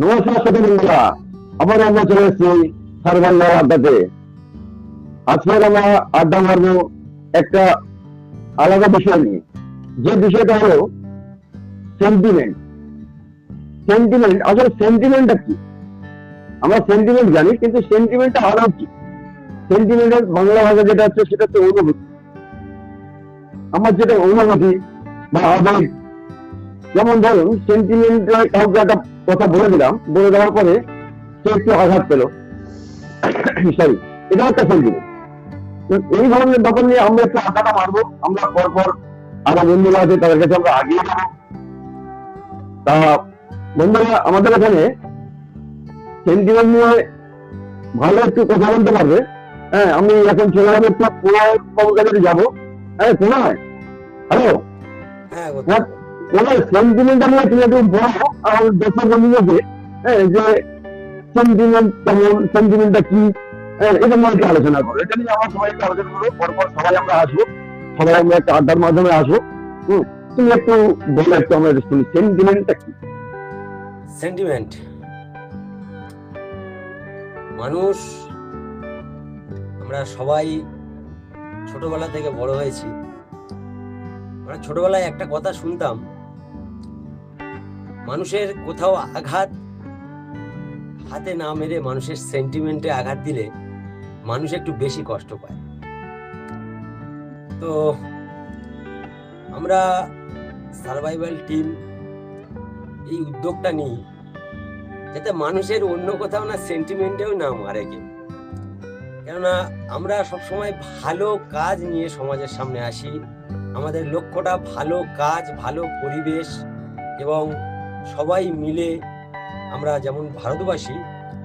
নমস্কার বন্ধুরা আবার আমরা চলে এসেছি সারবাল্লার আড্ডাতে। আজকে আমরা আড্ডা মারবো একটা আলাদা বিষয় নিয়ে। যে বিষয়টা হলো সেন্টিমেন্ট সেন্টিমেন্ট আসলে সেন্টিমেন্টটা কি? আমরা সেন্টিমেন্ট জানি, কিন্তু সেন্টিমেন্টটা আরও কি? সেন্টিমেন্টের বাংলা ভাষা যেটা হচ্ছে সেটা হচ্ছে অনুভূতি। আমার যেটা অনুভূতি বা আবেগ, যেমন ধরুন সেন্টিমেন্ট কাউকে একটা কথা বলে দিলাম। বলে দেওয়ার পরে সে একটু আঘাত পেল। সরি এটা একটা সেন্টিমেন্ট এই ধরনের ব্যাপার নিয়ে আমরা একটু আড্ডাটা মারবো। আমরা পর পর আমার বন্ধুরা আছে তাদের কাছে আমরা আগিয়ে যাব। তা বন্ধুরা আমাদের এখানে সেন্টিমেন্ট নিয়ে ভালো একটু কথা বলতে পারবে। হ্যাঁ আমি এখন চলে যাব একটু পুনরায় কবকালে যাব। হ্যাঁ পুনরায়। হ্যালো হ্যাঁ হ্যাঁ, মানে সেন্টিমেন্ট আমরা তুমি একটু হ্যাঁ, যে সেন্টিমেন্ট কেমন সেন্টিমেন্টটা কি? হ্যাঁ, এটা নিয়ে আলোচনা করো এটা নিয়ে আমরা সবাই আলোচনা পরপর সবাই আমরা আসব। সবাই আমরা একটা আড্ডার মাধ্যমে আসব। হুম তুমি একটু বলো একটু আমরা শুনি সেন্টিমেন্টটা কি? সেন্টিমেন্ট মানুষ আমরা সবাই ছোটবেলা থেকে বড় হয়েছি। আমরা ছোটবেলায় একটা কথা শুনতাম মানুষের কোথাও আঘাত, হাতে না মেরে মানুষের সেন্টিমেন্টে আঘাত দিলে মানুষ একটু বেশি কষ্ট পায়। তো আমরা সার্ভাইভাল টিম এই উদ্যোগটা নিই, যাতে মানুষের অন্য কোথাও না সেন্টিমেন্টেও না মারে কেউ। কেননা আমরা সবসময় ভালো কাজ নিয়ে সমাজের সামনে আসি। আমাদের লক্ষ্যটা ভালো কাজ, ভালো পরিবেশ এবং সবাই মিলে আমরা যেমন ভারতবাসী,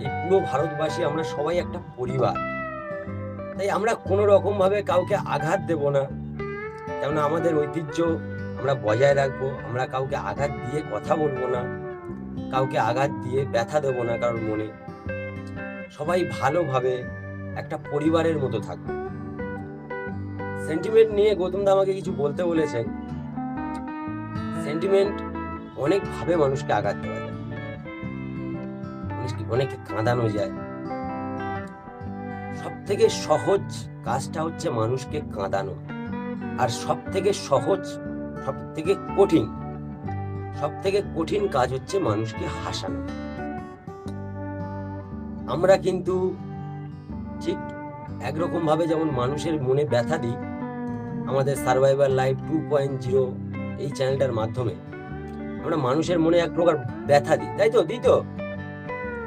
এই পুরো ভারতবাসী আমরা সবাই একটা পরিবার। তাই আমরা কোনো রকম ভাবে কাউকে আঘাত দেব না। কেননা আমাদের ঐতিহ্য আমরা বজায় রাখব, আমরা কাউকে আঘাত দিয়ে কথা বলব না, কাউকে আঘাত দিয়ে ব্যথা দেবো না কারোর মনে। সবাই ভালোভাবে একটা পরিবারের মতো থাকবে। সেন্টিমেন্ট নিয়ে গৌতম দা আমাকে কিছু বলতে বলেছেন। সেন্টিমেন্ট অনেক ভাবে মানুষকে আঘাত দেওয়া যায়। মানুষকে অনেকে কাঁদানো যায়। সব থেকে সহজ কাজটা হচ্ছে মানুষকে কাঁদানো। আর সব থেকে সহজ সব থেকে কঠিন সব থেকে কঠিন কাজ হচ্ছে মানুষকে হাসানো। আমরা কিন্তু ঠিক একরকম ভাবে যেমন মানুষের মনে ব্যথা দিই, আমাদের survivor life two point zero এই চ্যানেলটার মাধ্যমে আমরা মানুষের মনে এক প্রকার ব্যথা দিই তাই তো? দিই তো?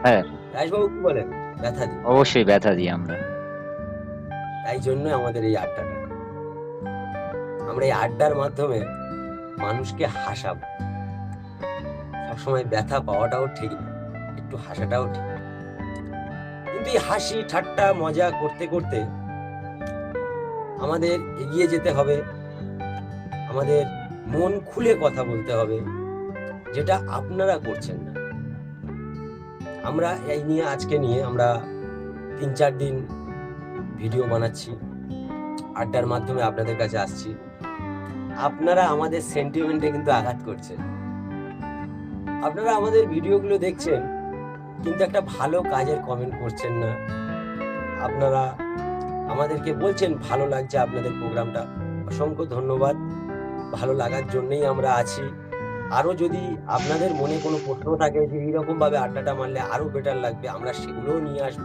হ্যাঁ। রাজবাবু কি বলেন? ব্যথা দিই। অবশ্যই ব্যথা দিই আমরা। তাই জন্য আমাদের এই আড্ডাটা। আমরা এই আড্ডার মাধ্যমে মানুষকে হাসাবো। সবসময় ব্যথা পাওয়াটাও ঠিক না একটু হাসাটাও ঠিক কিন্তু এই হাসি ঠাট্টা মজা করতে করতে আমাদের এগিয়ে যেতে হবে। আমাদের মন খুলে কথা বলতে হবে। যেটা আপনারা করছেন না। আমরা এই নিয়ে আজকে নিয়ে আমরা তিন চার দিন ভিডিও বানাচ্ছি, আড্ডার মাধ্যমে আপনাদের কাছে আসছি। আপনারা আমাদের সেন্টিমেন্টে কিন্তু আঘাত করছেন। আপনারা আমাদের ভিডিওগুলো দেখছেন, কিন্তু একটা ভালো কাজের কমেন্ট করছেন না। আপনারা আমাদেরকে বলছেন, ভালো লাগছে আপনাদের প্রোগ্রামটা অসংখ্য ধন্যবাদ। ভালো লাগার জন্যই আমরা আছি। আরও যদি আপনাদের মনে কোনো প্রশ্ন থাকে যে এইরকম ভাবে আড্ডাটা মারলে আরও বেটার লাগবে, আমরা সেগুলোও নিয়ে আসব।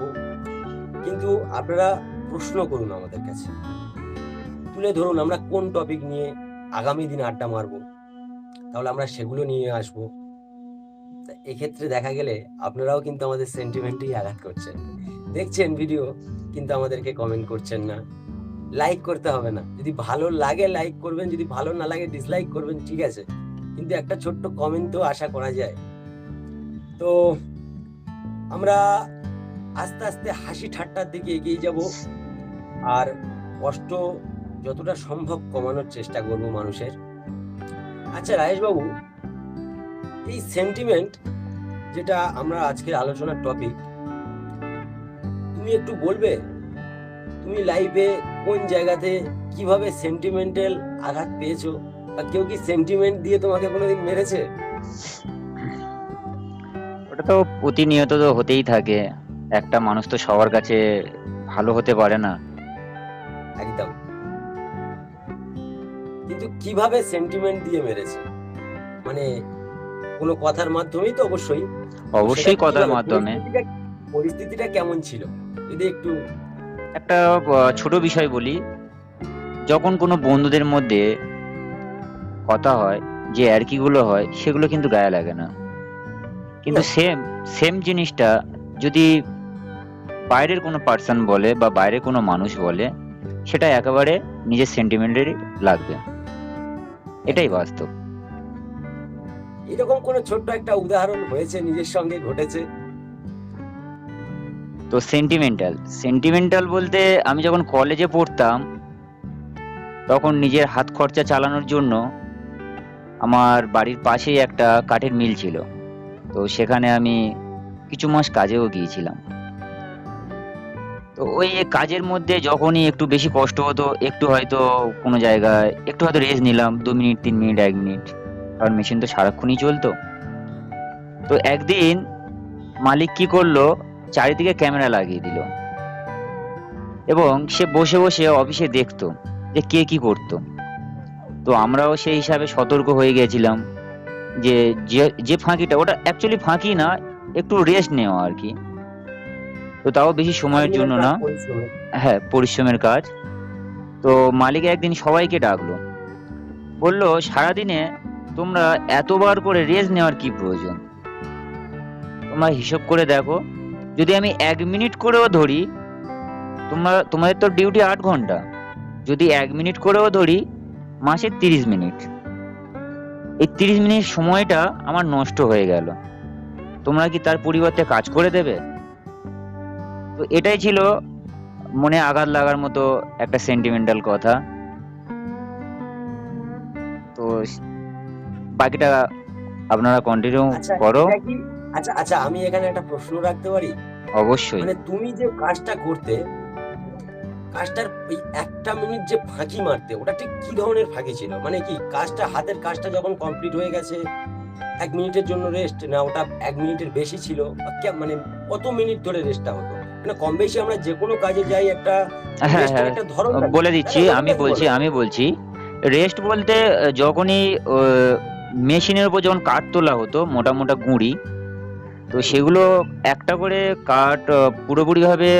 কিন্তু আপনারা প্রশ্ন করুন আমাদের কাছে। তুলে ধরুন আমরা কোন টপিক নিয়ে আগামী দিন আড্ডা মারবো। তাহলে আমরা সেগুলো নিয়ে আসব। এক্ষেত্রে দেখা গেলে আপনারাও কিন্তু আমাদের সেন্টিমেন্টেই আঘাত করছেন। দেখছেন ভিডিও কিন্তু আমাদেরকে কমেন্ট করছেন না। লাইক করতে হবে না। যদি ভালো লাগে লাইক করবেন, যদি ভালো না লাগে ডিসলাইক করবেন, ঠিক আছে। কিন্তু একটা ছোট্ট তো আশা করা যায়। তো আমরা আস্তে আস্তে হাসি ঠাট্টার দিকে এগিয়ে যাব আর কষ্ট যতটা সম্ভব কমানোর চেষ্টা করব মানুষের। আচ্ছা রাজেশ বাবু এই সেন্টিমেন্ট যেটা আমরা আজকের আলোচনার টপিক তুমি একটু বলবে? তুমি লাইফে কোন জায়গাতে কীভাবে সেন্টিমেন্টাল আঘাত পেয়েছ? কেউ কি সেন্টিমেন্ট দিয়ে তোমাকে কোনোদিন মেরেছে? ওটা তো প্রতিনিয়ত তো হতেই থাকে। একটা মানুষ তো সবার কাছে ভালো হতে পারে না। একদম। কিন্তু কীভাবে সেন্টিমেন্ট দিয়ে মেরেছে? মানে কোনো কথার মাধ্যমেই তো অবশ্যই। অবশ্যই কথার মাধ্যমে। পরিস্থিতিটা- কেমন ছিল? যদি একটু একটা ছোট বিষয় বলি। যখন কোনো বন্ধুদের মধ্যে কথা হয় যে গুলো হয় সেগুলো কিন্তু গায়ে লাগে না। কিন্তু সেম সেম জিনিসটা যদি বাইরের কোনো পার্সন বলে বা বাইরের কোনো মানুষ বলে সেটা একেবারে নিজের সেন্টিমেন্টেরই লাগবে। এটাই বাস্তব। এরকম কোনো ছোট্ট একটা উদাহরণ হয়েছে নিজের সঙ্গে ঘটেছে? তো সেন্টিমেন্টাল সেন্টিমেন্টাল বলতে আমি যখন কলেজে পড়তাম তখন নিজের হাত খরচা চালানোর জন্য আমার বাড়ির পাশেই একটা কাঠের মিল ছিল। তো সেখানে আমি কিছু মাস কাজেও গিয়েছিলাম। তো ওই কাজের মধ্যে যখনই একটু বেশি কষ্ট হতো, একটু হয়তো কোনো জায়গায় একটু হয়তো রেস্ট নিলাম, দু মিনিট, তিন মিনিট, এক মিনিট। কারণ মেশিন তো সারাক্ষণই চলতো। তো একদিন মালিক কি করল, চারিদিকে ক্যামেরা লাগিয়ে দিল। এবং সে বসে বসে অফিসে দেখতো যে কে কি করতো। তো আমরাও সেই হিসাবে সতর্ক হয়ে গেছিলাম যে যে- যে ফাঁকিটা ওটা অ্যাকচুয়ালি ফাঁকি না একটু রেস্ট নেওয়া আর কি। তো তাও বেশি সময়ের জন্য না। হ্যাঁ পরিশ্রমের কাজ। তো মালিক একদিন সবাইকে ডাকলো। বলল সারাদিনে তোমরা এতবার করে রেস্ট নেওয়ার কি প্রয়োজন? তোমরা হিসাব করে দেখো। যদি আমি এক মিনিট করেও ধরি তোমরা তোমাদের তো ডিউটি আট ঘণ্টা। যদি এক মিনিট করেও ধরি মাসে তিরিশ মিনিট। এই তিরিশ মিনিট সময়টা আমার নষ্ট হয়ে গেল। তোমরা কি তার পরিবর্তে কাজ করে দেবে? তো এটাই ছিল মনে আঘাত লাগার মতো একটা সেন্টিমেন্টাল কথা। তো বাকিটা আপনারা কন্টিনিউ আচ্ছা করো। আচ্ছা আচ্ছা আমি এখানে একটা প্রশ্ন রাখতে পারি? অবশ্যই। মানে তুমি যে কাজটা করতে কাজটার ওই একটা মিনিট যে ফাঁকি মারতে ওটা ঠিক কি ধরনের ফাঁকি ছিল? মানে কি কাজটা হাতের কাজটা যখন কমপ্লিট হয়ে গেছে এক মিনিটের জন্য রেস্ট না ওটা এক মিনিটের বেশি ছিল মানে কত মিনিট ধরে রেস্টটা হতো? মানে কম বেশি আমরা যে কোনো কাজে যাই একটা হ্যাঁ হ্যাঁ একটা ধরন বলে দিচ্ছি আমি বলছি আমি বলছি রেস্ট বলতে যখনই মেশিনের উপর যখন কাঠ তোলা হতো মোটা মোটা গুঁড়ি তো সেগুলো একটা করে কাঠ পুরোপুরিভাবে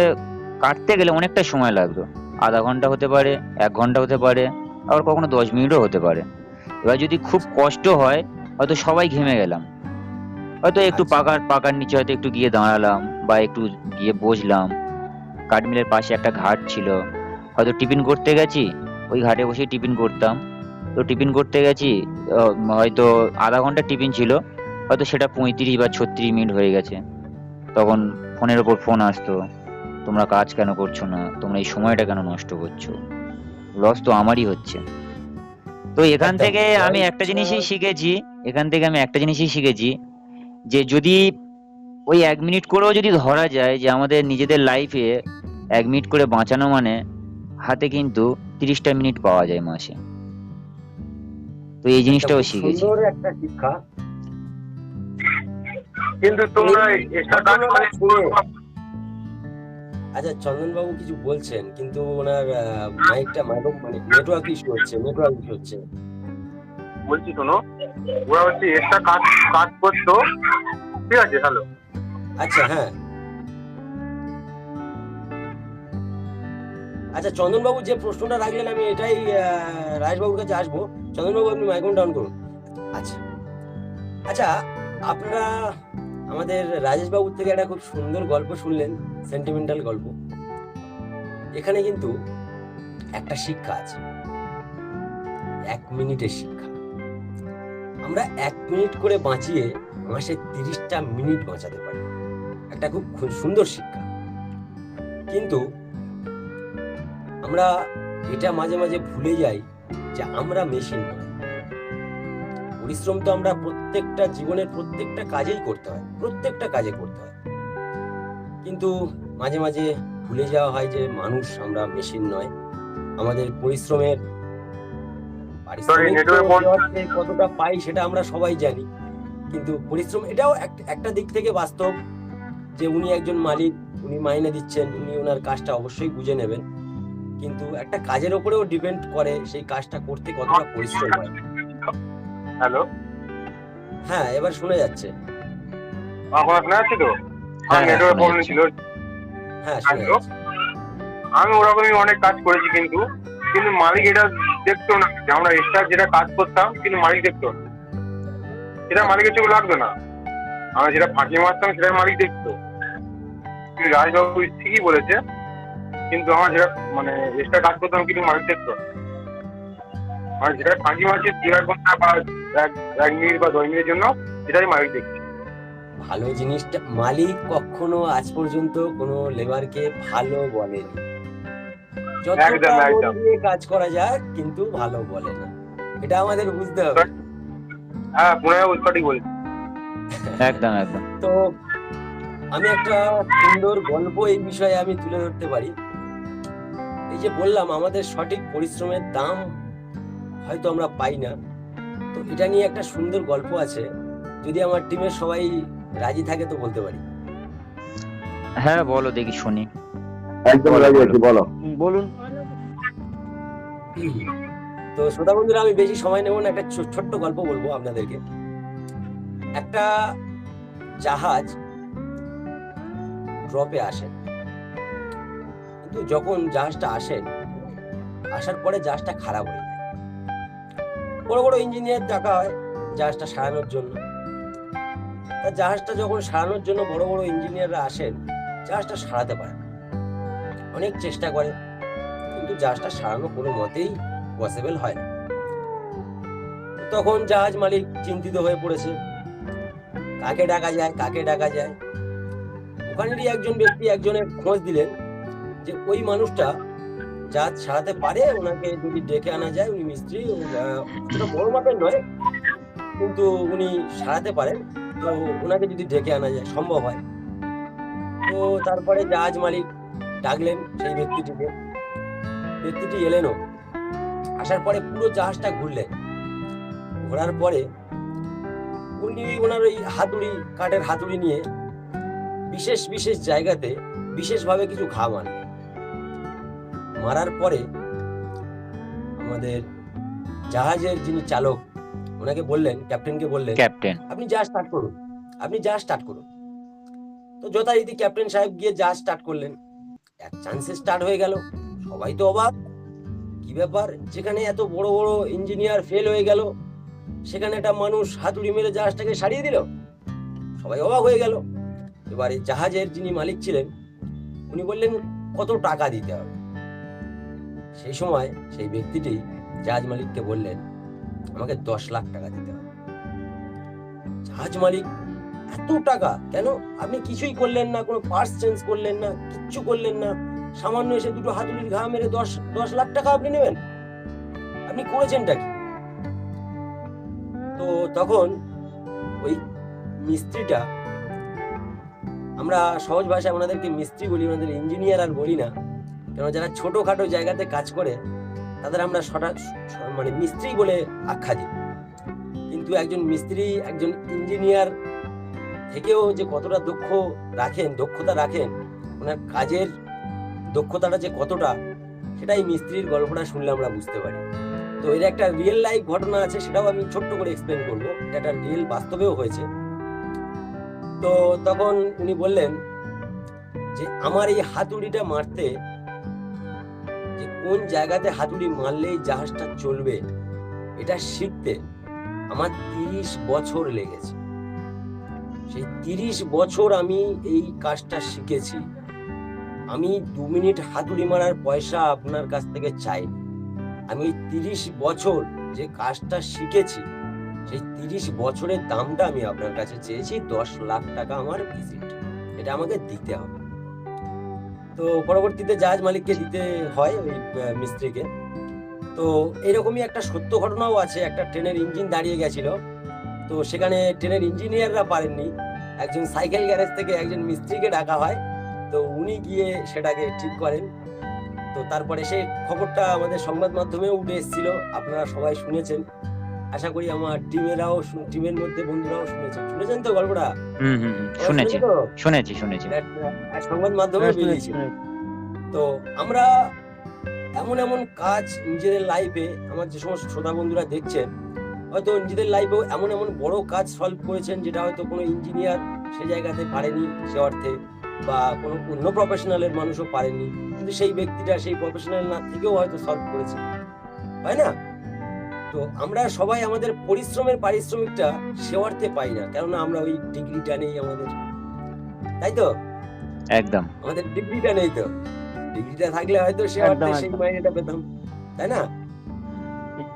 কাটতে গেলে অনেকটা সময় লাগতো। আধা ঘণ্টা হতে পারে এক ঘণ্টা হতে পারে আবার কখনো দশ মিনিটও হতে পারে। এবার যদি খুব কষ্ট হয় হয়তো সবাই ঘেমে গেলাম। হয়তো একটু আচ্ছা। পাকার পাকার নিচে হয়তো একটু গিয়ে দাঁড়ালাম বা একটু গিয়ে বসলাম। কাঠমিলের পাশে একটা ঘাট ছিল। হয়তো টিফিন করতে গেছি ওই ঘাটে বসে টিফিন করতাম। তো টিফিন করতে গেছি হয়তো আধা ঘণ্টা টিফিন ছিল হয়তো সেটা পঁয়ত্রিশ বা ছত্রিশ মিনিট হয়ে গেছে। তখন ফোনের ওপর ফোন আসতো। তোমরা কাজ কেন করছ না? তোমরা এই সময়টা কেন নষ্ট করছ? লস তো আমারই হচ্ছে। তো এখান থেকে আমি একটা জিনিসই শিখেছি এখান থেকে আমি একটা জিনিসই শিখেছি যে যদি ওই এক মিনিট করেও যদি ধরা যায় যে আমাদের নিজেদের লাইফে এক মিনিট করে বাঁচানো মানে হাতে কিন্তু তিরিশটা মিনিট পাওয়া যায় মাসে। তো এই জিনিসটাও শিখেছি। একটা শিক্ষা। কিন্তু তোমরা এক্সট্রা কাজ আচ্ছা চন্দনবাবু কিছু বলছেন কিন্তু ওনার মাইকটা মাইক মানে নেটওয়ার্ক ইস্যু হচ্ছে নেটওয়ার্ক ইস্যু হচ্ছে। বলছি শোনো ওরা হচ্ছে এক্সট্রা কাজ কাজ করতো। ঠিক আছে হ্যালো আচ্ছা হ্যাঁ। আচ্ছা চন্দনবাবু যে প্রশ্নটা রাখলেন আমি এটাই রাজবাবুর কাছে আসব। চন্দনবাবু আপনি মাইক্রোফোন ডাউন করুন। আচ্ছা। আচ্ছা আপনারা আমাদের রাজেশবাবুর থেকে একটা খুব সুন্দর গল্প শুনলেন সেন্টিমেন্টাল গল্প। এখানে কিন্তু একটা শিক্ষা আছে। এক মিনিটের শিক্ষা। আমরা এক মিনিট করে বাঁচিয়ে মাসে তিরিশটা মিনিট বাঁচাতে পারি। একটা খুব সুন্দর শিক্ষা। কিন্তু আমরা এটা মাঝে মাঝে ভুলে যাই যে আমরা মেশিন নয়। পরিশ্রম তো আমরা প্রত্যেকটা জীবনের প্রত্যেকটা কাজেই করতে হয় প্রত্যেকটা কাজে করতে হয়। কিন্তু মাঝে মাঝে ভুলে যাওয়া হয় যে মানুষ আমরা মেশিন নয় আমাদের পরিশ্রমের কতটা পাই সেটা আমরা সবাই জানি। কিন্তু পরিশ্রম এটাও এক- একটা দিক থেকে বাস্তব যে উনি একজন মালিক উনি মাইনে দিচ্ছেন উনি ওনার কাজটা অবশ্যই বুঝে নেবেন। কিন্তু একটা কাজের ওপরেও ডিপেন্ড করে সেই কাজটা করতে কতটা পরিশ্রম হয়। হ্যালো। হ্যাঁ এবার শোনা যাচ্ছে। এখন শোনা যাচ্ছে তো? হ্যাঁ, হ্যাঁ, নেটওয়ার্ক প্রবলেম ছিল। হ্যাঁ আমি ওরকমই অনেক কাজ করেছি কিন্তু কিন্তু মালিক এটা দেখতো না যে আমরা এক্সট্রা যেটা কাজ করতাম কিন্তু মালিক দেখতো না। সেটা মালিকের চোখে লাগতো না। আমরা যেটা ফাঁকি মারতাম সেটা মালিক দেখতো। রাজবাবু ঠিকই বলেছে কিন্তু আমার যেটা মানে এক্সট্রা কাজ করতাম কিন্তু মালিক দেখতো না। মানে যেটা ফাঁকি মারছি দু এক ঘণ্টা বা এক এক মিনিট বা দশ মিনিটের জন্য সেটাই মালিক দেখছে। ভালো জিনিসটা মালিক কখনো আজ পর্যন্ত কোনো লেবারকে ভালো বলেনি। যতটা। দিয়ে কাজ করা যায় কিন্তু ভালো বলে না। এটা আমাদের বুঝতে হবে। হ্যাঁ পুনরায় সঠিক বলছি একদম একদম। তো আমি একটা সুন্দর গল্প এই বিষয়ে আমি তুলে ধরতে পারি। এই যে বললাম আমাদের সঠিক পরিশ্রমের দাম হয়তো আমরা পাই না। তো এটা নিয়ে একটা সুন্দর গল্প আছে। যদি আমার টিমের সবাই রাজি থাকে তো বলতে পারি। হ্যাঁ বলো দেখি শুনি। একদম বলো, রাজি আছি বলো। বলুন। তো শ্রোতা বন্ধুরা আমি বেশি সময় নেব না একটা ছোট্ট গল্প বলব আপনাদেরকে। একটা জাহাজ ড্রপে আসে। কিন্তু যখন জাহাজটা আসে আসার পরে জাহাজটা খারাপ হয়ে বড় বড় ইঞ্জিনিয়ার ডাকা হয় জাহাজটা সারানোর জন্য। তা জাহাজটা যখন সারানোর জন্য বড় বড় ইঞ্জিনিয়াররা আসেন, জাহাজটা সারাতে পারে না। অনেক চেষ্টা করে, কিন্তু জাহাজটা সারানো কোনো মতেই পসিবল হয় না। তখন জাহাজ মালিক চিন্তিত হয়ে পড়েছে। কাকে ডাকা যায়, কাকে ডাকা যায়? ওখানেরই একজন ব্যক্তি একজনের খোঁজ দিলেন যে ওই মানুষটা জাহাজ সারাতে পারে, ওনাকে যদি ডেকে আনা যায়, উনি মিস্ত্রি বড় মাপের নয়, কিন্তু উনি সারাতে পারেন, তো ওনাকে যদি ডেকে আনা যায়, সম্ভব হয়। তো তারপরে জাহাজ মালিক ডাকলেন সেই ব্যক্তিটিকে। ব্যক্তিটি এলেনও। আসার পরে পুরো জাহাজটা ঘুরলেন। ঘোরার পরে উনি ওনার ওই হাতুড়ি, কাঠের হাতুড়ি নিয়ে বিশেষ বিশেষ জায়গাতে বিশেষভাবে কিছু ঘা মারলেন মারার পরে আমাদের জাহাজের যিনি চালক ওনাকে বললেন ক্যাপ্টেনকে বললেন ক্যাপ্টেন। আপনি জাহাজ স্টার্ট করুন আপনি জাহাজ স্টার্ট করুন। তো যথারীতি ক্যাপ্টেন সাহেব গিয়ে জাহাজ স্টার্ট করলেন এক চান্সে স্টার্ট হয়ে গেল। সবাই তো অবাক কি ব্যাপার? যেখানে এত বড় বড় ইঞ্জিনিয়ার ফেল হয়ে গেল সেখানে একটা মানুষ হাতুড়ি মেরে জাহাজটাকে সারিয়ে দিল। সবাই অবাক হয়ে গেল। এবারে জাহাজের যিনি মালিক ছিলেন উনি বললেন কত টাকা দিতে হবে? সেই সময় সেই ব্যক্তিটি জাহাজ মালিককে বললেন, আমাকে দশ লাখ টাকা দিতে হবে। জাহাজ মালিক, এত টাকা? কেন? আপনি কিছুই করলেন না, কোনো পার্স চেঞ্জ করলেন না, কিচ্ছু করলেন না। সামান্য এসে দুটো হাতুড়ির ঘা মেরে দশ দশ লাখ টাকা আপনি নেবেন? আপনি করেছেনটা কি? তো তখন ওই মিস্ত্রিটা, আমরা সহজ ভাষায় ওনাদেরকে মিস্ত্রি বলি, ওনাদের ইঞ্জিনিয়ার আর বলি না কেন যারা ছোটখাটো জায়গাতে কাজ করে, তাদের আমরা সটা মানে মিস্ত্রি বলে আখ্যা দিই। কিন্তু একজন মিস্ত্রি, একজন ইঞ্জিনিয়ার থেকেও যে কতটা দক্ষ রাখেন, দক্ষতা রাখেন, ওনার কাজের দক্ষতাটা যে কতটা, সেটাই মিস্ত্রির গল্পটা শুনলে আমরা বুঝতে পারি। তো এর একটা রিয়েল লাইফ ঘটনা আছে, সেটাও আমি ছোট্ট করে এক্সপ্লেন করব। এটা রিয়েল বাস্তবেও হয়েছে। তো তখন উনি বললেন যে, আমার এই হাতুড়িটা মারতে কোন জায়গাতে হাতুড়ি মারলেই জাহাজটা চলবে, এটা শিখতে আমার তিরিশ বছর লেগেছে। সেই তিরিশ বছর আমি এই কাজটা শিখেছি। আমি দু মিনিট হাতুড়ি মারার পয়সা আপনার কাছ থেকে চাই। আমি তিরিশ বছর যে কাজটা শিখেছি, সেই তিরিশ বছরের দামটা আমি আপনার কাছে চেয়েছি, দশ লাখ টাকা আমার ভিজিট এটা আমাকে দিতে হবে। তো পরবর্তীতে জাহাজ মালিককে দিতে হয় ওই মিস্ত্রিকে। তো এরকমই একটা সত্য ঘটনাও আছে, একটা ট্রেনের ইঞ্জিন দাঁড়িয়ে গেছিল। তো সেখানে ট্রেনের ইঞ্জিনিয়াররা পারেননি। একজন সাইকেল গ্যারেজ থেকে একজন মিস্ত্রিকে ডাকা হয়। তো উনি গিয়ে সেটাকে ঠিক করেন। তো তারপরে সেই খবরটা আমাদের সংবাদ মাধ্যমেও উঠে এসেছিল। আপনারা সবাই শুনেছেন। আশা করি আমার টিমেরাও টিমের মধ্যে বন্ধুরাও শুনেছেন শুনেছেন তো গল্পটা? হুম হুম হুম, শুনেছি। শুনেছি শুনেছি। সংবাদ মাধ্যমে বেরিয়েছিল তো আমরা এমন এমন কাজ নিজেদের লাইফে আমার যে সমস্ত শ্রোতা বন্ধুরা দেখছেন হয়তো নিজেদের লাইফেও এমন এমন বড় কাজ সলভ করেছেন যেটা হয়তো কোনো ইঞ্জিনিয়ার সে জায়গাতে পারেনি সে অর্থে বা কোনো অন্য প্রফেশনালের মানুষও পারেনি। কিন্তু সেই ব্যক্তিটা সেই প্রফেশনাল না থেকেও হয়তো সলভ করেছে। তাই না? তো আমরা সবাই আমাদের পরিশ্রমের পারিশ্রমিকটা সে অর্থে পাই না কেননা আমরা ওই ডিগ্রিটা নেই আমাদের। তাই তো? একদম। আমাদের ডিগ্রিটা নেই তো। ডিগ্রিটা থাকলে হয়তো সে একদম, অর্থে সেই মাইনেটা পেতাম তাই না?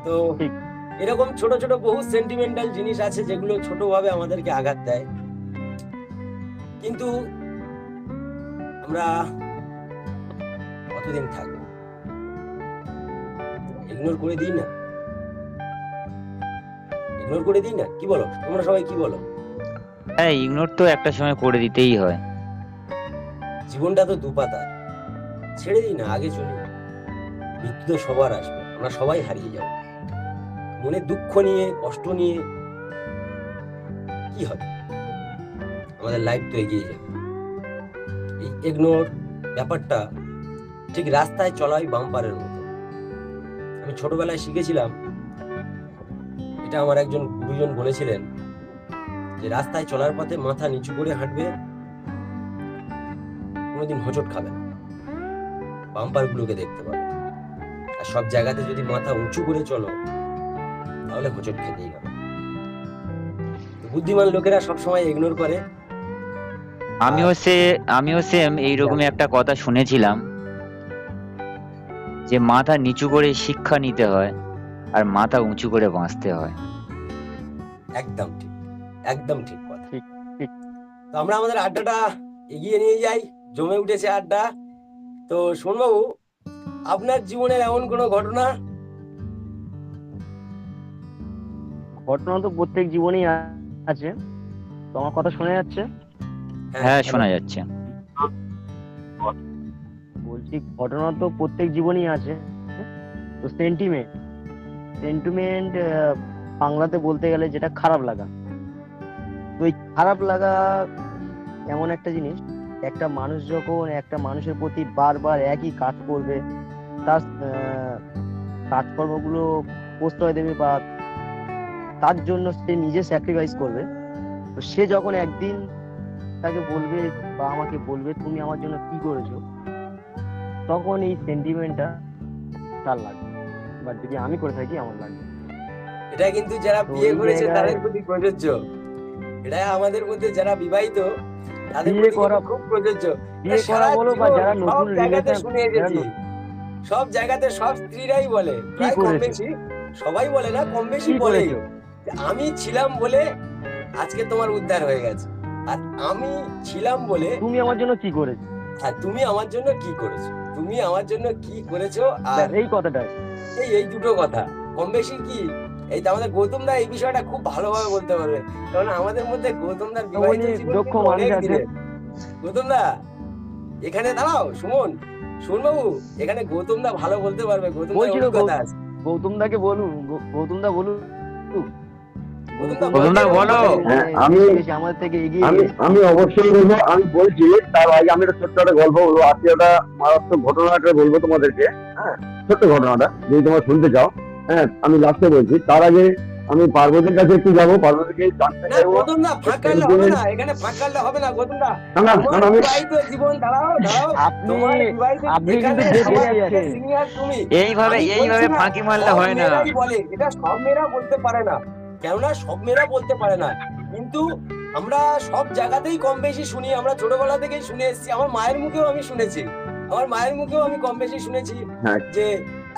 তো এরকম ছোট ছোট বহু সেন্টিমেন্টাল জিনিস আছে যেগুলো ছোটভাবে আমাদেরকে আঘাত দেয়। কিন্তু আমরা কতদিন থাকব? ইগনোর করে দিই না। ইগনোর করে দিই না? কি বলো? তোমরা সবাই কি বলো? হ্যাঁ ইগনোর তো একটা সময় করে দিতেই হয়। জীবনটা তো দুপাতা। ছেড়ে দিই না আগে চলি মৃত্যু তো সবার আসবে আমরা সবাই হারিয়ে যাব। মনে দুঃখ নিয়ে কষ্ট নিয়ে কি হবে? আমাদের লাইফ তো এগিয়ে যাবে। এই ইগনোর ব্যাপারটা ঠিক রাস্তায় চলাই বাম্পারের মতো। আমি ছোটবেলায় শিখেছিলাম এটা আমার একজন গুরুজন বলেছিলেন যে রাস্তায় চলার পথে মাথা নিচু করে হাঁটবে কোনোদিন হোঁচট খাবে না। বাম্পার গুলোকে দেখতে পাবে। আর সব জায়গাতে যদি মাথা উঁচু করে চলো তাহলে হোঁচট খেতেই হবে। বুদ্ধিমান লোকেরা সব সময় ইগনোর করে। আমিও সে আমিও সেম এইরকমই একটা কথা শুনেছিলাম যে মাথা নিচু করে শিক্ষা নিতে হয়। আর মাথা উঁচু করে বাঁচতে হয়। একদম ঠিক একদম ঠিক কথা। ঠিক, ঠিক। তো আমরা আমাদের আড্ডাটা এগিয়ে নিয়ে যাই জমে উঠেছে আড্ডা। তো সোনবাবু আপনার জীবনের এমন কোনো ঘটনা? ঘটনা তো প্রত্যেক জীবনেই আছে। তো আমার কথা শোনা যাচ্ছে? হ্যাঁ শোনা যাচ্ছে। বলছি ঘটনা তো প্রত্যেক জীবনেই আছে। তো সেন্টিমেন্ট সেন্টিমেন্ট বাংলাতে বলতে গেলে যেটা খারাপ লাগা। তো এই খারাপ লাগা এমন একটা জিনিস, একটা মানুষ যখন একটা মানুষের প্রতি বারবার একই কাজ করবে, তার কাজকর্মগুলো প্রশ্রয় দেবে বা তার জন্য সে নিজে স্যাক্রিফাইস করবে, তো সে যখন একদিন তাকে বলবে বা আমাকে বলবে, তুমি আমার জন্য কি করেছ? তখন এই সেন্টিমেন্টটা তার লাগবে। বাট যদি আমি করে থাকি আমার লাগবে এটা কিন্তু যারা বিয়ে করেছে তাদের প্রতি প্রযোজ্য। এটা আমাদের মধ্যে যারা বিবাহিত তাদের বিয়ে করা- খুব প্রযোজ্য। বিয়ে করা বলো বা যারা নতুন জায়গাতে শুনে এসেছি। সব জায়গাতে সব স্ত্রীরাই বলে প্রায় কম বেশি। সবাই বলে না কম বেশি বলে। আমি ছিলাম বলে আজকে তোমার উদ্ধার হয়ে গেছে। আর আমি ছিলাম বলে তুমি আমার জন্য কি করেছ? আর তুমি আমার জন্য কি করেছ? তুমি আমার জন্য কি করেছ? আর এই কথাটাই এই এই দুটো কথা। কম বেশি কি? এই তো আমাদের গৌতম দা এই বিষয়টা খুব ভালোভাবে বলতে পারবে কারণ আমাদের মধ্যে গৌতম দার বিবাহিত। গৌতম দা এখানে দাঁড়াও সুমন। সুমন বাবু এখানে গৌতম দা ভালো বলতে পারবে। গৌতম গৌ- আছে গৌতম দাকে বলুন গৌতম দা বলুন দা দা বলো। হ্যাঁ, আমি- বেশি আমাদের থেকে এগিয়ে আমি অবশ্যই বলব আমি বলছি তার আগে আমি একটা ছোট্ট একটা গল্প বলব আজকে একটা মারাত্মক ঘটনা একটা বলব তোমাদেরকে হ্যাঁ ছোট্ট ঘটনাটা যদি তোমরা শুনতে চাও হ্যাঁ আমি লাস্টে বলছি তার আগে আমি পার্বতীর কাছে একটু যাব পার্বতীকে জানতে চাইব গৌতম হবে না এখানে হবে না না না না, তোমার না, আমি জীবন দাঁড়াও দাঁড়াও আপনি আপনি কিন্তু বেঁচে আমার যাচ্ছেন। থেকে senior তুমি এইভাবে এইভাবে ফাঁকি মারলে হয় না এটা সব মেয়েরা বলতে পারে না কেননা সব মেয়েরা বলতে পারে না। কিন্তু আমরা সব জায়গাতেই কম বেশি শুনি আমরা ছোটবেলা থেকেই শুনে এসেছি। আমার মায়ের মুখেও আমি শুনেছি। আমার মায়ের মুখেও আমি কম বেশি শুনেছি হ্যাঁ। যে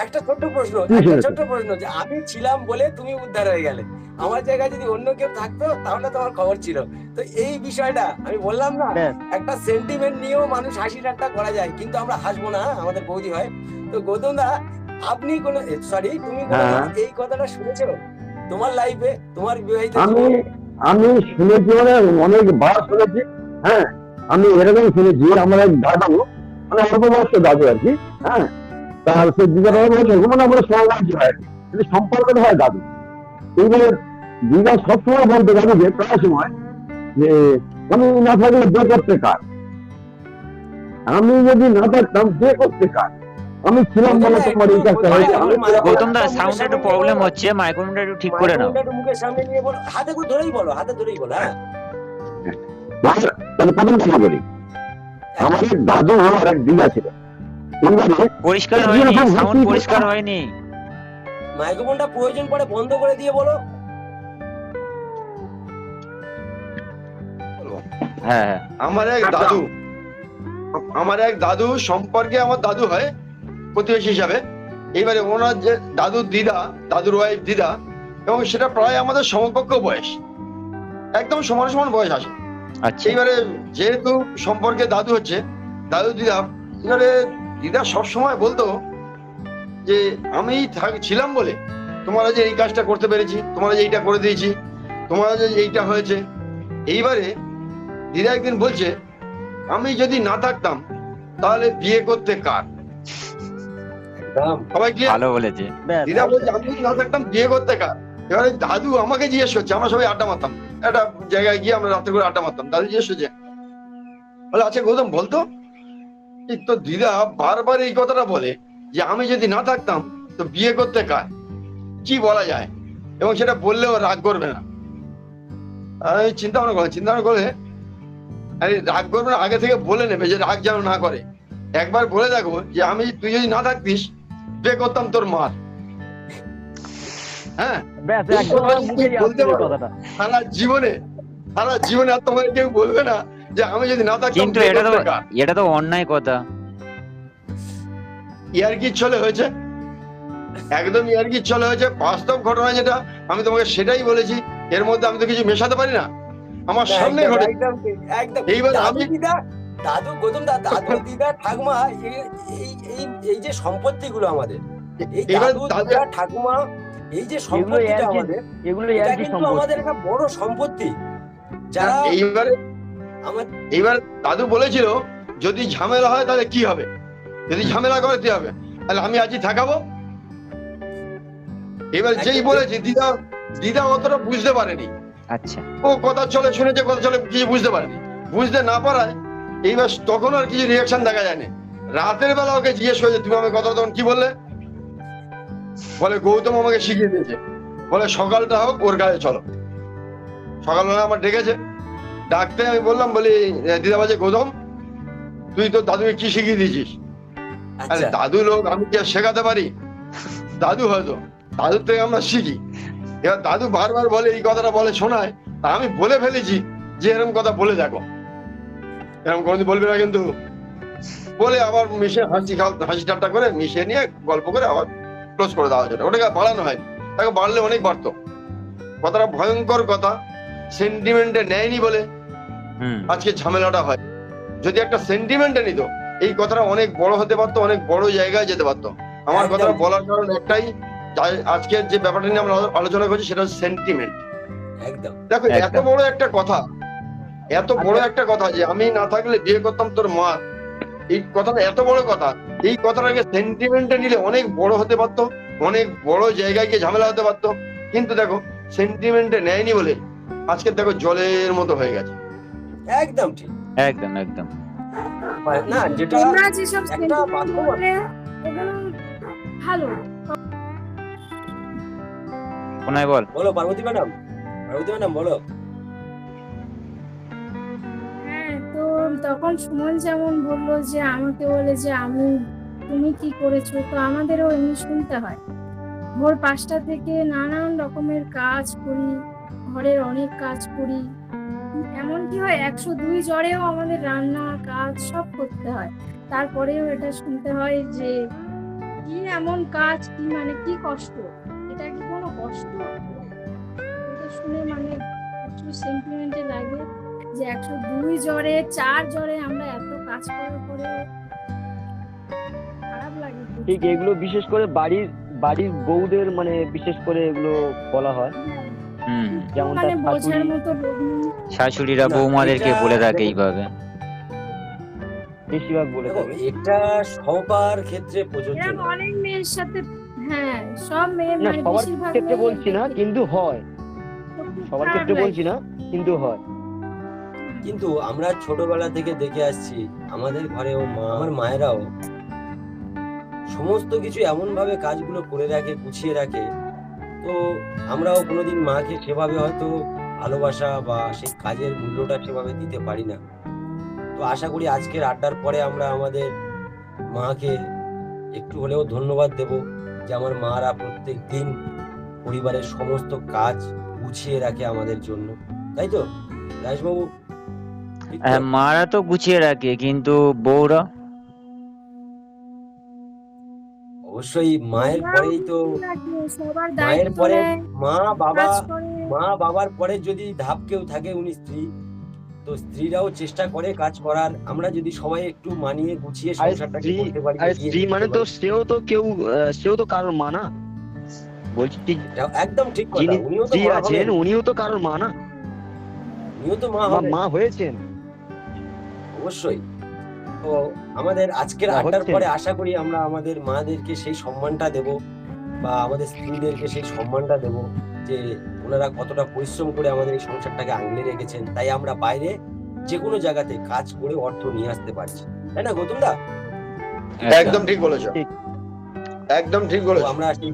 একটা ছোট্ট প্রশ্ন একটা ছোট্ট প্রশ্ন যে আমি ছিলাম বলে তুমি উদ্ধার হয়ে গেলে। আমার জায়গায় যদি অন্য কেউ থাকতো তাহলে তোমার খবর ছিল। তো এই বিষয়টা আমি বললাম না একটা সেন্টিমেন্ট নিয়েও মানুষ হাসি ঠাট্টা করা যায় কিন্তু আমরা হাসবো না হ্যাঁ? আমাদের বৌদি হয়। তো গৌতম দা আপনি কোন সরি তুমি হ্যাঁ। এই কথাটা শুনেছো? তোমার লাইফে তোমার বিবাহিত আমি আমি শুনেছি মানে অনেক বার শুনেছি হ্যাঁ আমি এরকম শুনেছি আমার এক দাদু মানে অল্প বয়স্ক দাদু আর কি হ্যাঁ তার সে হয়। কিন্তু সম্পর্কটা হয় দাদু এইবারে দিদা সবসময় বলতে পারি যে প্রায় সময়, যে, আমি না থাকলে বিয়ে করতে কার? আমি যদি না থাকতাম বিয়ে করতে কার? আমি ছিলাম বলে তোমার এই কাজটা হয়েছে। গৌতম দা সাউন্ড একটু প্রবলেম হচ্ছে মাইক্রোফোনটা একটু ঠিক করে নাও। মুখের সামনে নিয়ে বলো। হাতে করে ধরেই বলো হাতে ধরেই বলো হ্যাঁ। তাহলে প্রথম কথা বলি। আমাদের দাদু আর এক দিদা ছিল। পরিষ্কার হয়নি সাউন্ড পরিষ্কার হয়নি। মাইক্রোফোনটা প্রয়োজন পড়ে বন্ধ করে দিয়ে বলো। হ্যাঁ হ্যাঁ। আমার এক দাদু আমার এক দাদু সম্পর্কে আমার দাদু হয়। প্রতিবেশী হিসাবে। এইবারে ওনার যে দাদুর দিদা দাদুর ওয়াইফ দিদা এবং সেটা প্রায় আমাদের সমকক্ষ বয়স। একদম সমান সমান বয়স আসে আচ্ছা। এইবারে যেহেতু সম্পর্কে দাদু হচ্ছে দাদু দিদা এবারে দিদা সবসময় বলতো যে আমি থাক- ছিলাম বলে। তোমরা যে এই কাজটা করতে পেরেছি তোমরা যে এইটা করে দিয়েছি তোমরা যে এইটা হয়েছে। এইবারে দিদা একদিন বলছে আমি যদি না থাকতাম তাহলে বিয়ে করতে কার? সবাই কি ভালো বলেছে। দিদা বলছে আমি যদি না থাকতাম বিয়ে করতে কার এবারে দাদু আমাকে জিজ্ঞেস করছে আমরা সবাই আড্ডা মারতাম। একটা জায়গায় গিয়ে আমরা রাত্রে করে আড্ডা মারতাম। দাদু জিজ্ঞেস করছে বলে আচ্ছা গৌতম বলতো? তো দিদা বারবার এই কথাটা বলে যে আমি যদি না থাকতাম তো বিয়ে করতে কার? কি বলা যায়? এবং সেটা বললেও রাগ করবে না। আমি চিন্তা ভাবনা করলাম চিন্তা ভাবনা করে আরে রাগ করবে না আগে থেকে বলে নেবে যে রাগ যেন না করে। একবার বলে দেখো যে আমি তুই যদি না থাকতিস বিয়ে করতাম তোর মার হ্যাঁ সারা জীবনে সারা জীবনে আর কেউ বলবে না যে আমি যদি না থাকতাম কিন্তু এটা তো এটা তো অন্যায় কথা। ইয়ার্কির ছলে হয়েছে? একদম ছলে হয়েছে? বাস্তব ঘটনা যেটা আমি তোমাকে সেটাই বলেছি। এর মধ্যে আমি তো কিছু মেশাতে পারি না। আমার সামনে ঘটে একদম এইবার আমি- দিদা গৌতম দা দাদু দিদা ঠাকুমা এই- এই এই যে সম্পত্তি গুলো আমাদের এই দাদু দাদু- ঠাকুমা এই যে সম্পত্তিটা আমাদের এগুলো এটা কি কিন্তু আমাদের একটা বড় সম্পত্তি। যারা এইবারে আমার এইবার দাদু বলেছিল যদি ঝামেলা হয় তাহলে কি হবে? যদি ঝামেলা করে কি হবে? তাহলে আমি আজই থাকাবো এবার যেই একদম। বলেছি দিদা দিদা অতটা বুঝতে পারেনি। আচ্ছা। ও কথা চলে শুনেছে কথা চলে কিছু বুঝতে পারেনি। বুঝতে না পারায় এইবার তখন আর কিছু রিয়াকশন দেখা যায়নি। রাতের বেলা ওকে জিজ্ঞেস করেছে তুমি আমাকে কথা তখন কি বললে? বলে গৌতম আমাকে শিখিয়ে দিয়েছে। বলে সকালটা হোক ওর গায়ে চলো। সকালবেলা আমার ডেকেছে। ডাকতে আমি বললাম বলি দিদা বাজে গৌতম তুই তো দাদুকে কি শিখিয়ে দিয়েছিস? আরে আচ্ছা দাদু লোক আমি কি আর শেখাতে পারি? দাদু হয়তো দাদুর থেকে আমরা শিখি। এবার দাদু বারবার বলে এই কথাটা বলে শোনায়। তা আমি বলে ফেলেছি যে এরকম কথা বলে দেখো। এরকম কোনোদিন বলবে না কিন্তু। বলে আবার মিশে হাসি হাসি ঠাট্টা করে মিশে নিয়ে গল্প করে আবার ক্লোজ করে দেওয়া যেটা ওটাকে বাড়ানো হয় তাকে বাড়লে অনেক বাড়তো। কথাটা ভয়ঙ্কর কথা সেন্টিমেন্টে নেয়নি বলে আজকে ঝামেলাটা হয়। যদি একটা সেন্টিমেন্টে নিত এই কথাটা অনেক বড় হতে পারতো অনেক বড় জায়গায় যেতে পারতো। আমার কথা বলার কারণ একটাই আজকের যে ব্যাপারটা নিয়ে আমরা আলোচনা করছি সেটা হচ্ছে সেন্টিমেন্ট একদম। দেখো এত বড় একটা কথা এত বড় একটা কথা যে আমি না থাকলে বিয়ে করতাম তোর মা। এই কথাটা এত বড় কথা। এই কথাটাকে সেন্টিমেন্টে নিলে অনেক বড় হতে পারতো অনেক বড় জায়গায় গিয়ে ঝামেলা হতে পারতো। কিন্তু দেখো সেন্টিমেন্টে নেয়নি বলে আজকে দেখো জলের মতো হয়ে গেছে। একদম ঠিক। একদম একদম। না যেটা একটা ভালো। কোনায় বল। বলো পার্বতী ম্যাডাম। পার্বতী ম্যাডাম বলো। তখন সুমন যেমন বলল যে, আমাকে বলে যে আমি তুমি কি করেছ? তো আমাদেরও এমনি শুনতে হয়। ভোর পাঁচটা থেকে নানান রকমের কাজ করি, ঘরের অনেক কাজ করি। এমন কি হয় একশো দুই জ্বরেও আমাদের রান্না, কাজ সব করতে হয়। তারপরেও এটা শুনতে হয় যে, কি এমন কাজ, কি মানে কি কষ্ট? এটা কি কোনো কষ্ট? এটা শুনে মানে একটু সেন্টিমেন্টে লাগে। যে একশো দুই জ্বরে চার জ্বরে আমরা এত কাজ করার পরে খারাপ লাগে ঠিক এগুলো বিশেষ করে বাড়ির বাড়ির বউদের মানে বিশেষ করে এগুলো বলা হয়। যেমন মানে তার। শাশুড়িরা বৌমাদেরকে বলে থাকে এইভাবে। বেশিরভাগ বলে থাকে। এটা সবার ক্ষেত্রে প্রযোজ্য অনেক মেয়ের সাথে হ্যাঁ সব মেয়ে না মানে সবার বেশিরভাগ ক্ষেত্রে বলছি না কিন্তু হয়। সবার ক্ষেত্রে বলছি না কিন্তু হয়। কিন্তু আমরা ছোটবেলা থেকে দেখে আসছি, আমাদের ঘরেও মা, আমার মায়েরাও সমস্ত কিছু এমন ভাবে কাজগুলো করে রাখে, গুছিয়ে রাখে। তো আমরাও কোনোদিন মাকে সেভাবে হয়তো ভালোবাসা বা সেই কাজের মূল্যটা সেভাবে দিতে পারি না। তো আশা করি আজকের আড্ডার পরে আমরা আমাদের মাকে একটু হলেও ধন্যবাদ দেব যে আমার মারা প্রত্যেক দিন পরিবারের সমস্ত কাজ গুছিয়ে রাখে আমাদের জন্য। তাই তো? রাজবাবু? হ্যাঁ মারা তো গুছিয়ে রাখে কিন্তু বউরা? অবশ্যই মায়ের পরেই তো মায়ের পরে মা বাবা মা বাবার পরে যদি ধাপ কেউ থাকে উনি স্ত্রী তো স্ত্রীরাও চেষ্টা করে কাজ করার। আমরা যদি সবাই একটু মানিয়ে গুছিয়ে সংসারটাকে করতে পারি স্ত্রী মানে তো। সেও তো কেউ সেও তো কারোর মা না? বলছি ঠিক একদম ঠিক কথা উনিও তো আছেন উনিও তো কারোর মা না? উনিও তো মা মা হয়েছেন? অবশ্যই। তো আমাদের আজকের আড্ডার পরে আশা করি আমরা আমাদের মাদেরকে সেই সম্মানটা দেব বা আমাদের স্ত্রীদেরকে সেই সম্মানটা দেব যে ওনারা কতটা পরিশ্রম করে আমাদের এই সংসারটাকে আগলে রেখেছেন। তাই আমরা বাইরে যে কোনো জায়গাতে কাজ করে অর্থ নিয়ে আসতে পারছি। তাই না গৌতম দা? একদম। ঠিক বলেছ। একদম ঠিক বলেছ। আমরা সেই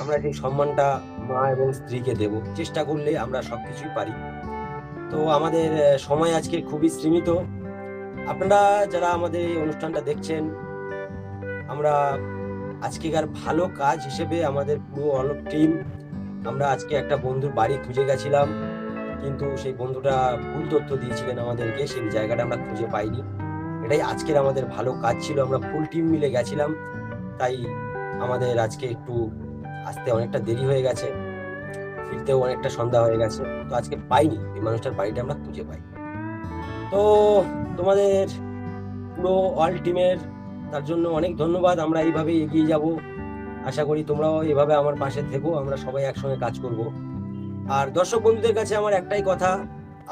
আমরা সেই সম্মানটা মা এবং স্ত্রীকে দেব। চেষ্টা করলে আমরা সবকিছুই পারি। তো আমাদের সময় আজকে খুবই সীমিত। আপনারা যারা আমাদের এই অনুষ্ঠানটা দেখছেন, আমরা আজকেকার ভালো কাজ হিসেবে আমাদের পুরো অল টিম আমরা আজকে একটা বন্ধুর বাড়ি খুঁজে গেছিলাম। কিন্তু সেই বন্ধুটা ভুল তথ্য দিয়েছিলেন আমাদেরকে, সেই জায়গাটা আমরা খুঁজে পাইনি। এটাই আজকের আমাদের ভালো কাজ ছিল। আমরা ফুল টিম মিলে গেছিলাম। তাই আমাদের আজকে একটু আসতে অনেকটা দেরি হয়ে গেছে। ফিরতেও অনেকটা সন্ধ্যা হয়ে গেছে। তো আজকে পাইনি, এই মানুষটার বাড়িটা আমরা খুঁজে পাই। তো তোমাদের পুরো অল টিমের তার জন্য অনেক ধন্যবাদ। আমরা এইভাবে এগিয়ে যাব। আশা করি তোমরাও এভাবে আমার পাশে থেকো। আমরা সবাই একসঙ্গে কাজ করব। আর দর্শক বন্ধুদের কাছে আমার একটাই কথা,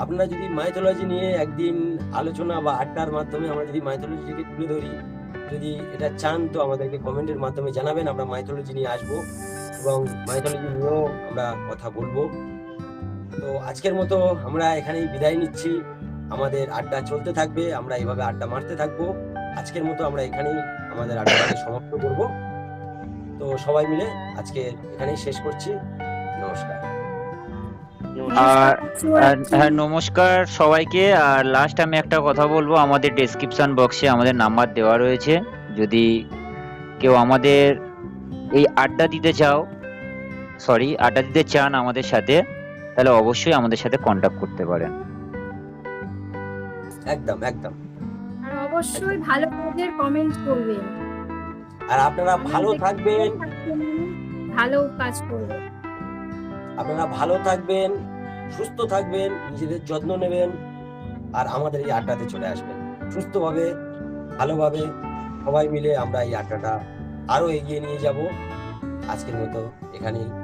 আপনারা যদি মাইথোলজি নিয়ে একদিন আলোচনা বা আড্ডার মাধ্যমে আমরা যদি মাইথোলজিকে তুলে ধরি, যদি এটা চান তো আমাদেরকে কমেন্টের মাধ্যমে জানাবেন। আমরা মাইথোলজি নিয়ে আসব। এবং মাইথোলজি নিয়েও আমরা কথা বলব। তো আজকের মতো আমরা এখানেই বিদায় নিচ্ছি। আমাদের আড্ডা চলতে থাকবে আমরা এইভাবে আড্ডা মারতে থাকব। আজকের মতো আমরা এখানেই আমাদের আড্ডাটাকে সমাপ্ত করব। তো সবাই মিলে আজকে এখানেই শেষ করছি। নমস্কার। আর হ্যাঁ নমস্কার সবাইকে। আর লাস্ট আমি একটা কথা বলব। আমাদের ডেসক্রিপশন বক্সে আমাদের নাম্বার দেওয়া রয়েছে। যদি কেউ আমাদের এই আড্ডা দিতে চাও সরি আড্ডা দিতে চান আমাদের সাথে তাহলে অবশ্যই আমাদের সাথে কন্ট্যাক্ট করতে পারেন। একদম একদম। আর অবশ্যই ভালো কাজের কমেন্ট করবেন। আর আপনারা ভালো থাকবেন ভালো কাজ করবেন। আপনারা ভালো থাকবেন সুস্থ থাকবেন নিজেদের যত্ন নেবেন আর আমাদের এই আড্ডাতে চলে আসবেন। সুস্থভাবে ভালোভাবে সবাই মিলে আমরা এই আড্ডাটা আরও এগিয়ে নিয়ে যাব। আজকের মতো এখানেই